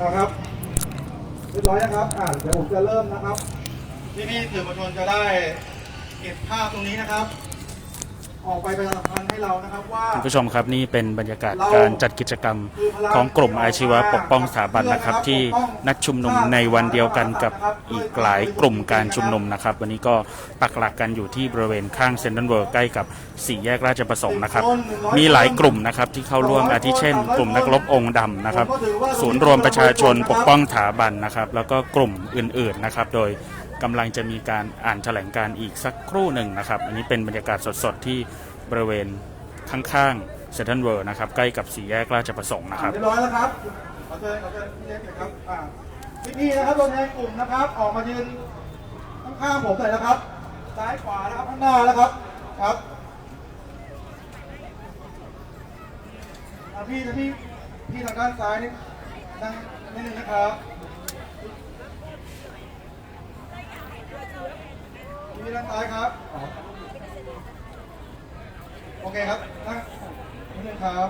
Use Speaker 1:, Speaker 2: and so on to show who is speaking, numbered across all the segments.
Speaker 1: นะครับเรียบร้อยนะครับอ่าเดี๋ยวผมจะเริ่มนะครับพี่พี่ๆสื่อมวลชนจะได้เก็บภาพตรงนี้นะครับ ออกไปประชาสัมพันธ์ให้เรานะครับว่า
Speaker 2: คุณผู้ชมครับนี่เป็นบรรยากาศการจัดกิจกรรมของกลุ่มอาชีวะปกป้องสถาบันนะครับ ที่นัดชุมนุมในวันเดียวกันกับอีกหลายกลุ่มการชุมนุมนะครับ วันนี้ก็ปักหลักกันอยู่ที่บริเวณข้างเซ็นทรัลเวิร์ใกล้กับสี่แยกราชประสงค์นะครับ มีหลายกลุ่มนะครับที่เข้าร่วมอาทิเช่น กลุ่มนักรบองค์ดำนะครับ ศูนย์รวมประชาชนปกป้องสถาบันนะครับ แล้วก็กลุ่มอื่นๆนะครับ โดยกำลังจะมีการอ่านแถลงการณ์อีกสักครู่หนึ่งนะครับ อันนี้เป็นบรรยากาศสดๆที่ บริเวณข้างๆเซ็นทรัลเวิร์นะครับ ใกล้กับสี่แยกราชประสงค์นะครับ
Speaker 1: เรียบร้อยแล้วครับขอเชิญขอเชิญพี่เล็กหน่อยครับอ่าพี่พี่ๆนะครับตัวแทนกลุ่มนะครับ ออกมายืนข้างๆผมหน่อยนะครับ ซ้ายขวานะครับข้างหน้านะครับ ครับอ่าพี่พี่พี่ทางด้านซ้ายนี่นั่งนิดนึงนะครับพี่ด้านซ้ายครับ โอเคครับนั่งนิดนึงครับ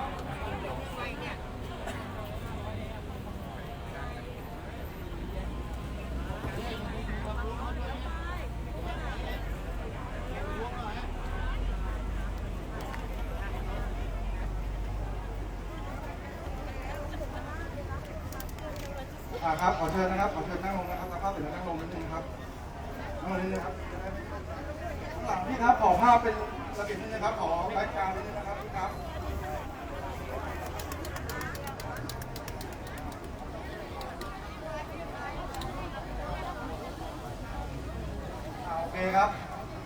Speaker 1: อ่าครับ ขอเชิญนะครับ ขอเชิญนั่งลงนะครับแล้วก็เสร็จแล้วนั่งลงนิดนึงครับนั่งลงนิดนึงครับข้างหลังพี่ครับขอภาพเป็น ระเบียบนิดนึงครับขอแบ็คกาวด์นิดนึงนะครับพี่ครับโอเคครับ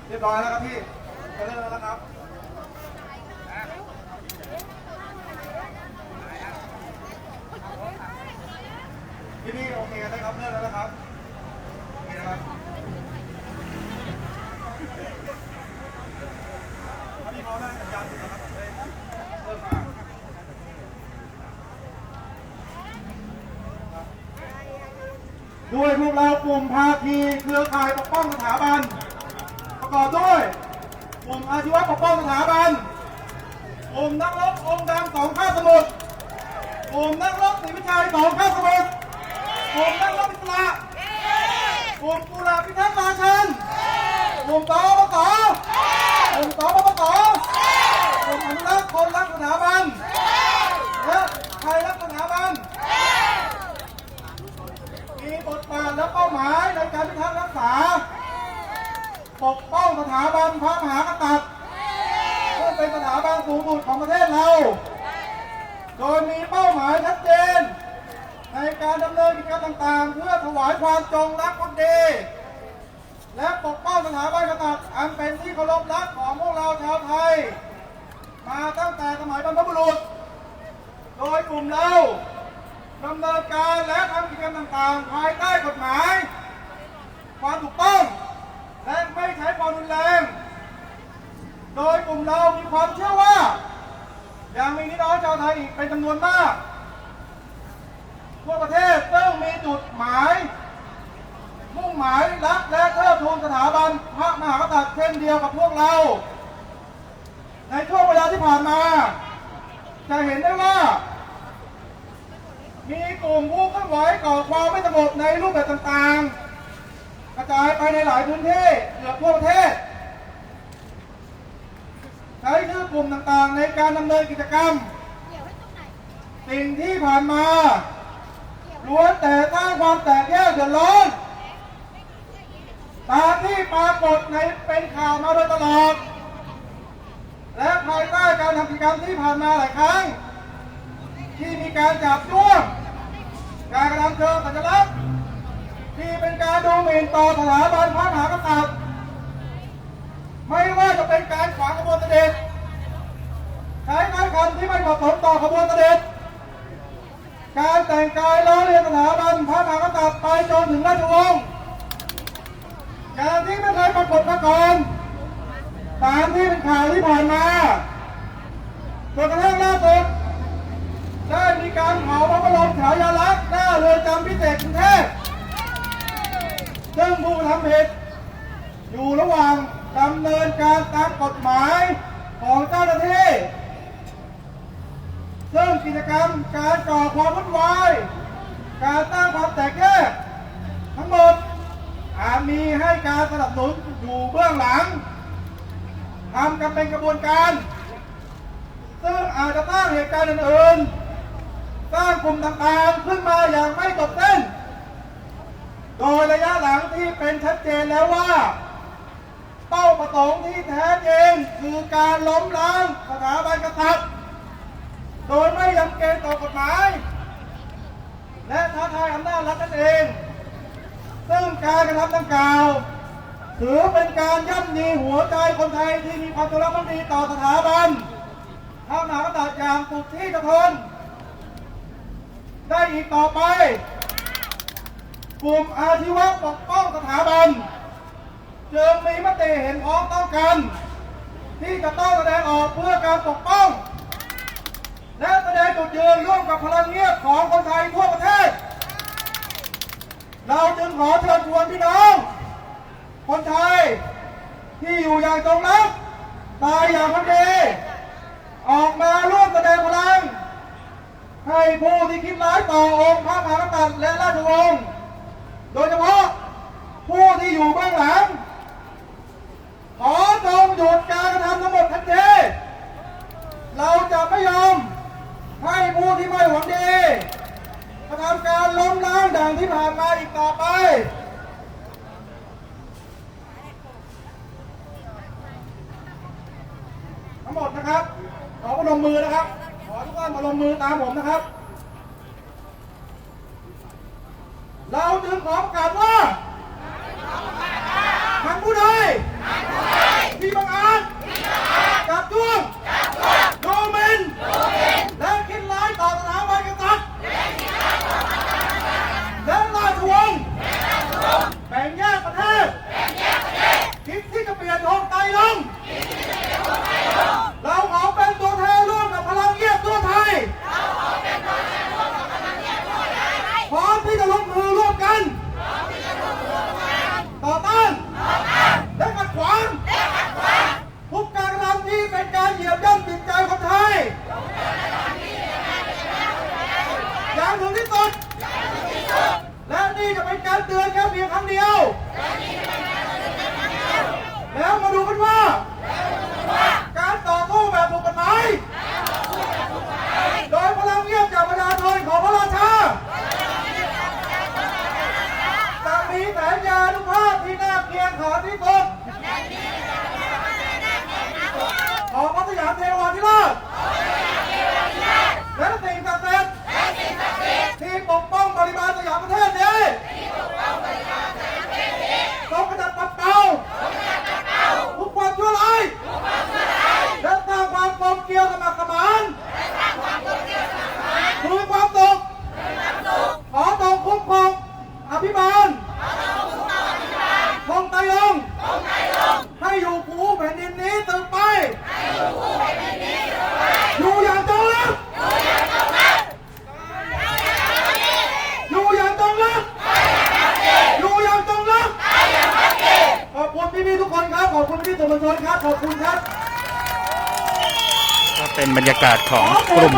Speaker 1: เรียบร้อยแล้วครับพี่จะเริ่มแล้วนะครับพี่พี่โอเคกันนะครับเริ่มแล้วนะครับโอเคนะครับถ้าพี่เขาได้สัญญาณอยู่นะครับเริ่มมา ด้วยพวกเรากลุ่มภาคีเครือข่ายปกป้องสถาบัน ประกอบด้วยกลุ่มอาชีวะปกป้องสถาบันกลุ่มนักรบองค์ดำสองข้าสมุทรกลุ่มนักรบศรีวิชัยสองข้าสมุทรกลุ่มนักรบอิสระกลุ่มกุหลาบพิทักษ์ราชันกลุ่มตอปตกลุ่มตอปปตกลุ่มอนุรักษ์คนรักสถาบัน และไทยรักสถาบัน มีบทบาทและเป้าหมายในการพิทักษ์รักษา ปกป้องสถาบันพระมหากษัตริย์ซึ่งเป็นสถาบันสูงสุดของประเทศเรา โดยมีเป้าหมายชัดเจน ใน การดำเนินกิจกรรมต่างๆ เพื่อถวายความจงรักภักดี และปกป้องสถาบันกษัตริย์อันเป็นที่เคารพรักของพวกเราชาวไทย มาตั้งแต่สมัยบรรพบุรุษ โดยกลุ่มเราดำเนินการและทำกิจกรรมต่างๆ ภายใต้กฎหมาย ความถูกต้องและไม่ใช้ความรุนแรง โดยกลุ่มเรามีความเชื่อว่ายังมีพี่น้องชาวไทยอีกเป็นจำนวนมาก ทั่วประเทศซึ่งมีจุดหมาย มุ่งหมายรักและเทิดทูนสถาบันพระมหากษัตริย์เช่นเดียวกับพวกเรา ในช่วงเวลาที่ผ่านมา จะเห็นได้ว่า มีกลุ่มผู้เคลื่อนไหวก่อความไม่สงบในรูปแบบต่างๆ กระจายไปในหลายพื้นที่เกือบทั่วประเทศใช้ชื่อกลุ่มต่างๆ ในการดำเนินกิจกรรม สิ่งที่ผ่านมา ล้วนแต่สร้างความแตกแยกเดือดร้อนตามที่ปรากฏในเป็นข่าวมาโดยตลอด และภายใต้การทำกิจกรรมที่ผ่านมาหลายครั้ง ที่มีการจับจ้วงการกระทำเชิงสัญลักษณ์ที่เป็นการดูหมิ่นต่อสถาบันพระมหากษัตริย์ไม่ว่าจะเป็นการขวางขบวนเสด็จใช้ถ้อยคำที่ไม่เหมาะสมต่อขบวนเสด็จ การแต่งกายล้อเลียนสถาบันพระมหากษัตริย์ไปจนถึงราชวงศ์อย่างที่ไม่เคยปรากฏมาก่อนตามที่เป็นข่าวที่ผ่านมาจนกระทั่งล่าสุดได้มีการเผาพระบรมฉายาลักษณ์หน้าเรือนจำพิเศษกรุงเทพซึ่งผู้ทำผิดอยู่ระหว่างดำเนินการตามกฎหมายของเจ้าหน้าที่ ซึ่ง กิจกรรม การก่อความวุ่นวาย การสร้งความแตกแยกทั้งหมดอาจมีให้การสนับสนุนอยู่เบื้องหลังทำกันเป็นกระบวนการ ซึ่งอาจจะสร้างเหตุการณ์อื่นๆ สร้างกลุ่มต่างๆ ขึ้นมาอย่างไม่จบเส้น โดยระยะหลังที่เป็นชัดเจนแล้วว่า เป้าประสงค์ที่แท้จริงคือการล้มล้างสถาบันกษัตริย์ โดยไม่ยำเกรงต่อกฎหมาย และท้าทายอำนาจรัฐนั่นเอง ซึ่งการกระทำดังกล่าว ถือเป็นการย่ำยีหัวใจคนไทยที่มีความจงรักภักดีต่อสถาบันพระมหากษัตริย์อย่างสุดที่จะทนได้อีกต่อไป กลุ่มอาชีวะปกป้องสถาบันจึงมีมติเห็นพ้องต้องกัน ที่จะต้องแสดงออกเพื่อการปกป้อง และแสดงจุดยืนร่วมกับพลังเงียบของคนไทยทั่วประเทศ เราจึงขอเชิญชวนพี่น้อง คนไทยที่อยู่อย่างจงรักตายอย่างพักดีออกมาร่วมแสดงพลัง ให้ผู้ที่คิดร้ายต่อองค์พระมหากษัตริย์และราชวงศ์โดยเฉพาะผู้ที่อยู่เบื้องหลัง ขอจงหยุดการกระทำทั้งหมดทันที เราจะไม่ยอมให้ผู้ที่ไม่หวังดีกระทำการล้มล้างดังที่ผ่านมาอีกต่อไป ทั้งหมดนะครับ ขอพนมมือนะครับ ขอทุกท่านพนมมือตามผมนะครับ เราจึงขอประกาศว่าทางผู้ใดที่บังอาจกับจ้วงดูหมิ่นและคิดร้ายต่อสถาบันกษัตริย์และราชวงศ์แบ่งแยกประเทศคิดที่จะเปลี่ยนทองไตรลงค์ เราขอเป็นตัวแทนร่วมกับพลังเงียบทั่วไทย พร้อมที่จะลงมือร่วมกัน ต่อต้านและขัดขวางทุกการกระทำที่เป็นการเหยียบย่ำจิตใจคนไทย อย่างถึงที่สุด และนี่จะเป็นการเตือนแค่เพียงครั้งเดียว แล้วมาดูกันว่า การต่อสู้แบบถูกกฎหมาย โดยพลังเงียบจากประชาชนของพระราชาจะมีแสนยานุภาพที่น่าเกลียดขอที่สุดของพระสยามเทวาธิราชและสิ่งศักดิ์สิทธิ์ที่ปกป้องบริบาลสยามประเทศนี้ต้องกระจัดปัดเป่าทุกความชั่วร้าย และสร้างความกลมเกลียวสมัครสมานคืนความสุขขอตรงคุ้มครองอ ภิบาลคงไตรลงค์ให้อยู่คู่แผ่นดินนี้สืบไป อยู่อย่างจงรักอยู่อย่างจงรักอยู่อย่างจงรักขอบคุณพี่ๆทุกคนครับ ขอบคุณพี่ๆสื่อมวลชนครับ ขอบคุณครับ
Speaker 2: ก็เป็นบรรยากาศของกลุ่ม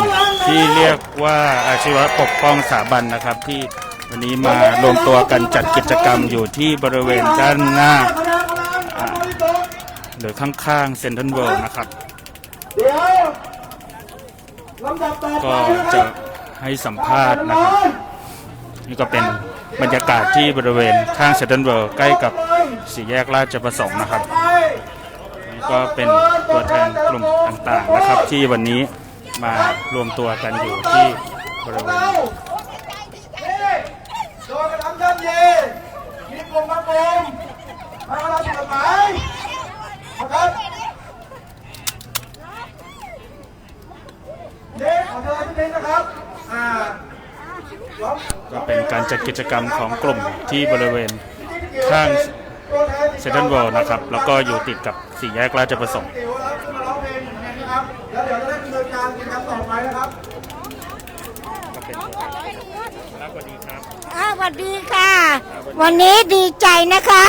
Speaker 2: ที่เรียกว่าอาชีวะปกป้องสถาบันนะครับที่ วันนี้มารวมตัวกันจัดกิจกรรมอยู่ที่บริเวณด้านหน้า หรือข้างๆเซ็นทรัลเวิลด์นะครับ ก็จะให้สัมภาษณ์นะครับ นี่ก็เป็นบรรยากาศที่บริเวณข้างเซ็นทรัลเวิลด์ใกล้กับสี่แยกราชประสงค์นะครับนี่ก็เป็นตัวแทนกลุ่มต่างๆนะครับ ที่วันนี้มารวมตัวกันอยู่ที่บริเวณ
Speaker 1: กระทำย่ำเยีมีกลุ่มมากลุ่มมาเราผิดกฎหมายนะครับนี่ขอเชิญที่นี้นะครับอ่า
Speaker 2: ก็เป็นการจัดกิจกรรมของกลุ่มที่บริเวณข้างเซ็นทรัลเวิลด์นะครับ แล้วก็อยู่ติดกับสี่แยกราชประสงค์
Speaker 1: ติ๋วแล้วขึ้นมาร้องเพลงนะครับแล้วเดี๋ยวจะได้ดำเนินการกิจกรรมต่อไปนะครับ
Speaker 2: ก็เป็นครับสวัสดีครับ
Speaker 3: อ่า สวัสดีค่ะ วันนี้ดีใจนะคะ